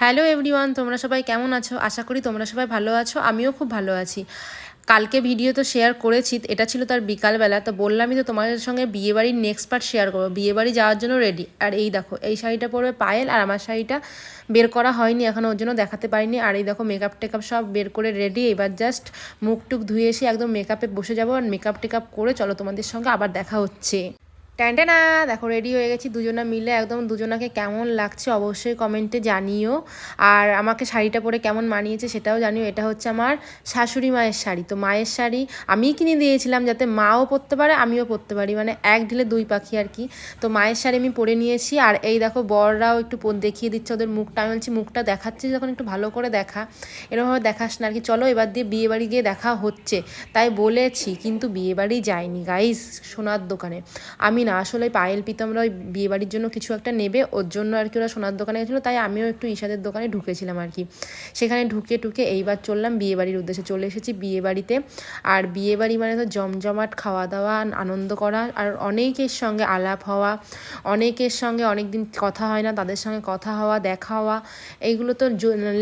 Hello everyone, তোমরা সবাই কেমন আছো? আশা করি তোমরা সবাই ভালো আছো, আমিও খুব ভালো আছি। কালকে ভিডিও তো শেয়ার করেছি, এটা ছিল তার বিকালবেলা, তো বললামই তো তোমাদের সঙ্গে বিয়েবাড়ির নেক্সট পার্ট শেয়ার করব। বিয়েবাড়ি যাওয়ার জন্য রেডি আর এই দেখো, এই শাড়িটা পরবে পায়েল, আর আমার শাড়িটা বের করা হয়নি, এখন ওর জন্য দেখাতে পারিনি। আর এই দেখো মেকআপ টেকআপ সব বের করে রেডি এবার জাস্ট মুখ টুক ধুয়ে এসে একদম মেকআপে বসে যাব, আর মেকআপ টেকআপ করে চলো তোমাদের সঙ্গে আবার দেখা হচ্ছে। ট্যান্টেনা দেখো রেডি হয়ে গেছি, দুজনা মিলে একদম দুজনাকে কেমন লাগছে অবশ্যই কমেন্টে জানিও। আর আমাকে শাড়িটা পরে কেমন মানিয়েছে সেটাও জানিও, এটা হচ্ছে আমার শাশুড়ি মায়ের শাড়ি। তো মায়ের শাড়ি আমিই কিনে দিয়েছিলাম যাতে মাও পরতে পারে, আমিও পরতে পারি মানে এক ঢিলে দুই পাখি আর কি। তো মায়ের শাড়ি আমি পরে নিয়েছি, আর এই দেখো বররাও একটু দেখিয়ে দিচ্ছে ওদের মুখটা। আমি বলছি, মুখটা দেখাচ্ছি যখন একটু ভালো করে দেখা। এরকমভাবে দেখাস না আর কি। চলো এবার দিয়ে বিয়ে বাড়ি গিয়ে দেখা হচ্ছে। তাই বলেছি, কিন্তু বিয়ে বাড়ি যাইনি গাইস সোনার দোকানে। আমি না, আসলে পায়েল পিতামরা ওই বিয়ে বাড়ির জন্য কিছু একটা নেবে, ওর জন্য আর কি ওরা সোনার দোকানে গেছিল, তাই আমিও একটু ঈশাদের দোকানে ঢুকেছিলাম আর কি। সেখানে ঢুকে ঢুকে এইবার চললাম বিয়েবাড়ির উদ্দেশ্যে, চলে এসেছি বিয়েবাড়িতে আর বিয়েবাড়ি মানে তো জমজমাট খাওয়া দাওয়া আনন্দ করা, আর অনেকের সঙ্গে আলাপ হওয়া, অনেকের সঙ্গে অনেক দিন কথা হয় না, তাদের সঙ্গে কথা হওয়া, দেখা হওয়া, এইগুলো তো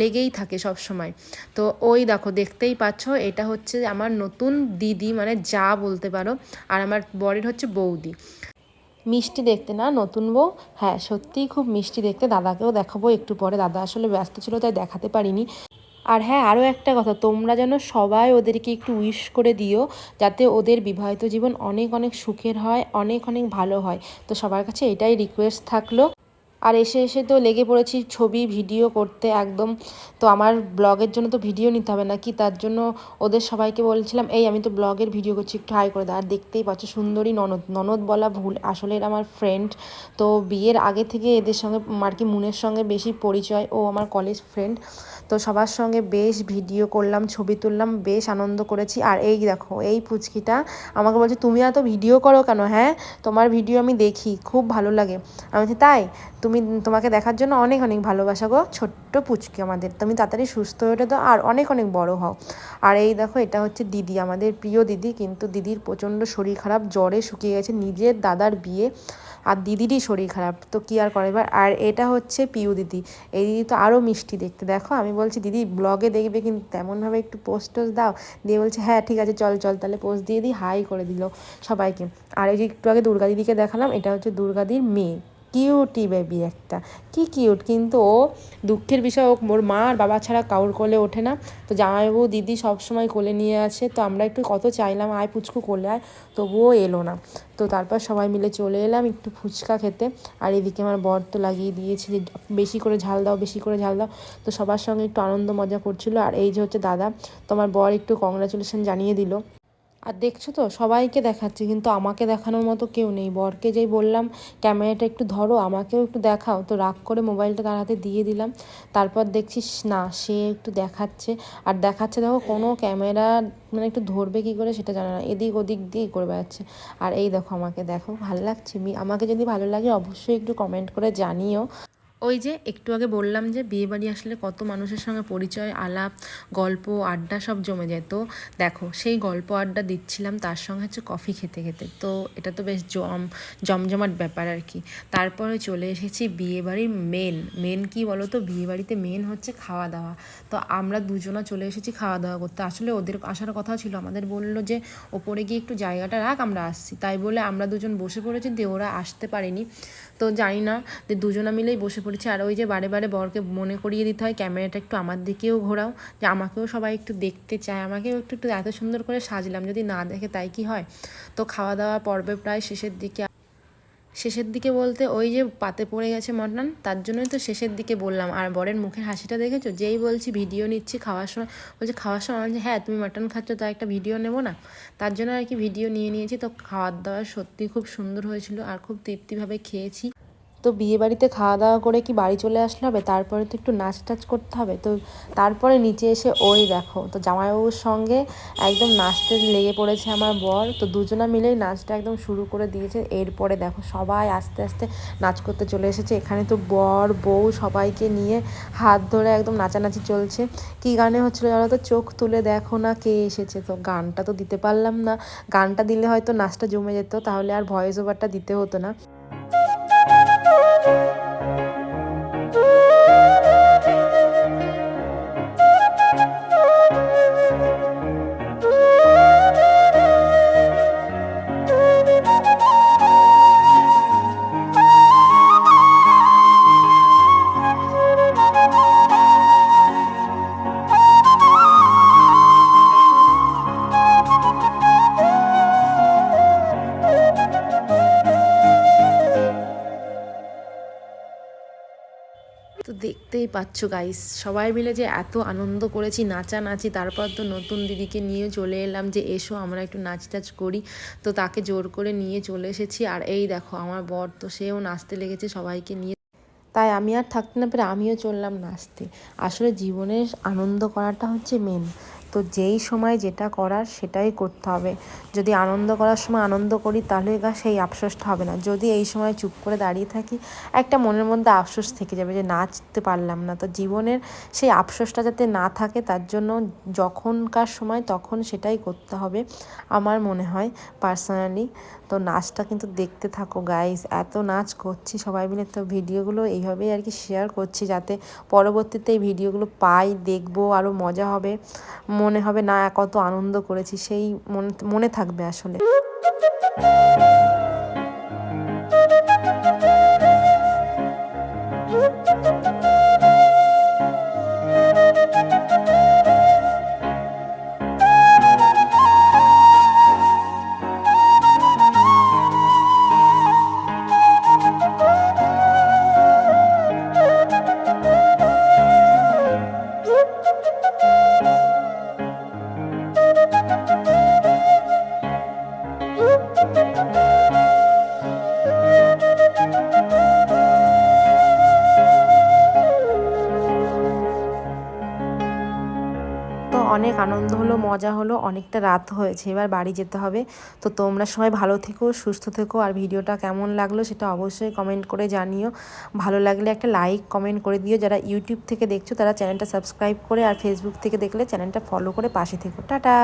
লেগেই থাকে সব সময়। তো ওই দেখো, দেখতেই পাচ্ছ, এটা হচ্ছে আমার নতুন দিদি মানে যা বলতে পারো, আর আমার বরের হচ্ছে বৌদি। মিষ্টি দেখতে না, নতুন বউ। হ্যাঁ সত্যিই খুব মিষ্টি দেখতে। দাদাকেও দেখাবো, একটু পরে। দাদা আসলে ব্যস্ত ছিল, তাই দেখাতে পারিনি। আর হ্যাঁ আরও একটা কথা, তোমরা যেন সবাই ওদেরকে একটু উইশ করে দিও, যাতে ওদের বিবাহিত জীবন অনেক অনেক সুখের হয়, অনেক অনেক ভালো হয়। তো সবার কাছে এটাই রিকোয়েস্ট থাকল। আর এসে এসে তো লেগে পড়েছি ছবি, ভিডিও করতে একদম। তো আমার ব্লগের জন্য তো ভিডিও নিতে হবে নাকি? তার জন্য ওদের সবাইকে বলছিলাম, এই আমি তো ব্লগের ভিডিও করছি, একটু হাই করে দাও। আর দেখতেই পাচ্ছ সুন্দরী ননদ ননদ বলা ভুল আসলে এরা আমার ফ্রেন্ড তো বিয়ের আগে থেকে এদের সঙ্গে, আর কি মুনের সঙ্গে বেশি পরিচয়, ও আমার কলেজ ফ্রেন্ড তো সবার সঙ্গে বেশ ভিডিও করলাম, ছবি তুললাম, বেশ আনন্দ করেছি। আর এই দেখো, এই পুচকিটা আমাকে বলছে, তুমি এত ভিডিও করো কেন হ্যাঁ? তোমার ভিডিও আমি দেখি, খুব ভালো লাগে। আমি তাই? তুমি তোমাকে দেখার জন্য অনেক অনেক ভালোবাসা গো। ছোট্ট পুচকি আমাদের। তুমি তাড়াতাড়ি সুস্থ হয়ে তো, আর অনেক অনেক বড় হও। আর এই দেখো, এটা হচ্ছে দিদি, আমাদের প্রিয় দিদি। কিন্তু দিদির প্রচণ্ড শরীর খারাপ, জ্বরে শুকিয়ে গেছে নিজের দাদার বিয়ে। আর দিদিরই শরীর খারাপ, তো কী আর করে এবার আর এটা হচ্ছে পিউ দিদি। এই দিদি তো আরও মিষ্টি দেখতে। দেখো, আমি বলছি, দিদি ব্লগে দেখবে কিন্তু তেমনভাবে একটু পোস্ট টোস্ট দাও? দিয়ে বলছে হ্যাঁ ঠিক আছে, চল চল, তাহলে পোস্ট দিয়ে দিই হাই করে দিল সবাইকে। আর এই যে একটু আগে দুর্গা দিদিকে দেখালাম, এটা হচ্ছে দুর্গাদির মেয়ে। কিউটি বেবি একটা। কি কিউট কিন্তু ও দুঃখের বিষয়, ও ওর মা আর বাবা ছাড়া কাউর কোলে ওঠে না। তো জামাইবাবু দিদি সবসময় কোলে নিয়ে আসে। তো আমরা একটু কত চাইলাম, আয় পুচকু কোলে আয়। তবুও এলো না। তো তারপর সবাই মিলে চলে এলাম একটু ফুচকা খেতে। আর এদিকে আমার বর তো লাগিয়ে দিয়েছে যে, বেশি করে ঝাল দাও, বেশি করে ঝাল দাও। তো সবার সঙ্গে একটু আনন্দ মজা করছিল। আর এই যে হচ্ছে দাদা তোমার বর একটু কংগ্রাচুলেশন জানিয়ে দিল। আর দেখছ তো, সবাইকে দেখাচ্ছি, কিন্তু আমাকে দেখানোর মতো কেউ নেই। বরকে যেই বললাম, ক্যামেরাটা একটু ধরো, আমাকেও একটু দেখাও। তো রাগ করে মোবাইলটা তার হাতে দিয়ে দিলাম। তারপর দেখছিস না, সে একটু দেখাচ্ছে। আর দেখাচ্ছে, দেখো, কোনো ক্যামেরা মানে একটু ধরবে কী করে সেটা জানে না। এদিক ওদিক দিয়ে করে বেড়াচ্ছে। আর এই দেখো, আমাকে দেখো, ভালো লাগছে। আমাকে যদি ভালো লাগে, অবশ্যই একটু কমেন্ট করে জানিও। ওই যে একটু আগে বললাম যে বিয়ে বাড়ি আসলে কত মানুষের সঙ্গে পরিচয়, আলাপ, গল্প, আড্ডা সব জমে যায়। তো দেখো, সেই গল্প, আড্ডা দিচ্ছিলাম তার সঙ্গে হচ্ছে কফি খেতে খেতে। তো এটা তো বেশ জম, জমজমাট ব্যাপার আর কি। তারপরে চলে এসেছি বিয়ে বাড়ির মেন মেন কি বলো তো বিয়ে বাড়িতে মেন হচ্ছে খাওয়া দাওয়া তো আমরা দুজনা চলে এসেছি খাওয়া দাওয়া করতে। আসলে ওদের আসার কথা ছিল, আমাদের বলল যে ওপরে গিয়ে একটু জায়গাটা রাখ, আমরা আসছি। তাই বলে আমরা দুজন বসে পড়েছি দিয়ে ওরা আসতে পারেনি। তো জানি না যে দুজনা মিলেই বসে পড়েছি আর ওই যে বারে বারে বরকে মনে করিয়ে দিতে হয় ক্যামেরাটা একটু আমার দিকেও ঘোরাও যে আমাকেও সবাই একটু দেখতে চায় আমাকেও একটু একটু এত সুন্দর করে সাজলাম যদি না দেখে তাই কি হয়? তো খাওয়া দাওয়া পর্বে প্রায় শেষের দিকে শেষের দিকে বলতে ওই যে পাতে পড়ে গেছে মটন তার জন্যই তো শেষের দিকে বললাম। আর বরের মুখের হাসিটা দেখেছ? যেই বলছি ভিডিও নিচ্ছি খাওয়ার সময় বলছে খাওয়ার সময় বলছি, হ্যাঁ তুমি মটন খাচ্ছ তো একটা ভিডিও নেব না? তার জন্য আর কি ভিডিও নিয়ে নিয়েছি। তো খাওয়ার দাওয়া সত্যি খুব সুন্দর হয়েছিল আর খুব তৃপ্তিভাবে খেয়েছি। তো বিয়ে বাড়িতে খাওয়া দাওয়া করে কি বাড়ি চলে আসলে হবে? তারপরে তো একটু নাচ টাচ করতে হবে। তো তারপরে নিচে এসে ওই দেখো, তো জামাইবাবুর সঙ্গে একদম নাচতে লেগে পড়েছে আমার বর। তো দুজনা মিলেই নাচটা একদম শুরু করে দিয়েছে। এরপরে দেখো সবাই আস্তে আস্তে নাচ করতে চলে এসেছে। এখানে তো বর, বউ সবাইকে নিয়ে হাত ধরে একদম নাচানাচি চলছে। কি গানে হচ্ছিল জানো তো? চোখ তুলে দেখো না কে এসেছে। তো গানটা তো দিতে পারলাম না। গানটা দিলে হয়তো নাচটা জমে যেত, তাহলে আর ভয়েস ওভারটা দিতে হতো না। Thank you. পাচ্ছ গাইস সবাই মিলে যে এত আনন্দ করেছি নাচা নাচি তারপর তো নতুন দিদিকে নিয়ে চলে এলাম যে, এসো, আমরা একটু নাচ টাচ করি। তো তাকে জোর করে নিয়ে চলে এসেছি। আর এই দেখো, আমার বর তো সেও নাচতে লেগেছে সবাইকে নিয়ে। তাই আমি আর থাকতে না পেরে আমিও চললাম নাচতে। আসলে জীবনের আনন্দ করাটা হচ্ছে মেন তো যেই সময় যেটা করার সেটাই করতে হবে। যদি আনন্দ করার সময় আনন্দ করি, তাহলে সেই আফসোসটা হবে না। যদি এই সময় চুপ করে দাঁড়িয়ে থাকি, একটা মনের মধ্যে আফসোস থেকে যাবে যে নাচতে পারলাম না। তো জীবনের সেই আফসোসটা যাতে না থাকে, তার জন্য যখনকার সময় তখন সেটাই করতে হবে, আমার মনে হয়, পার্সোনালি। তো নাচটা কিন্তু দেখতে থাকো গাইস এত নাচ করছি সবাই মিলে, তো ভিডিওগুলো এইভাবেই আর কি শেয়ার করছি যাতে পরবর্তীতে এই ভিডিওগুলো পাই, দেখব, আরও মজা হবে। মনে হবে না কত আনন্দ করেছি সেই মনে থাকবে আসলে। অনেক আনন্দ হলো, মজা হলো, অনেকটা রাত হয়েছে। এবার বাড়ি যেতে হবে। তো তোমরা সবাই ভালো থেকো, সুস্থ থেকো। আর ভিডিওটা কেমন লাগল সেটা অবশ্যই কমেন্ট করে জানিও। ভালো লাগলে একটা লাইক কমেন্ট করে দিও। যারা ইউটিউব থেকে দেখছ, তারা চ্যানেলটা সাবস্ক্রাইব করে আর ফেসবুক থেকে দেখলে চ্যানেলটা ফলো করে পাশে থেকো। টাটা!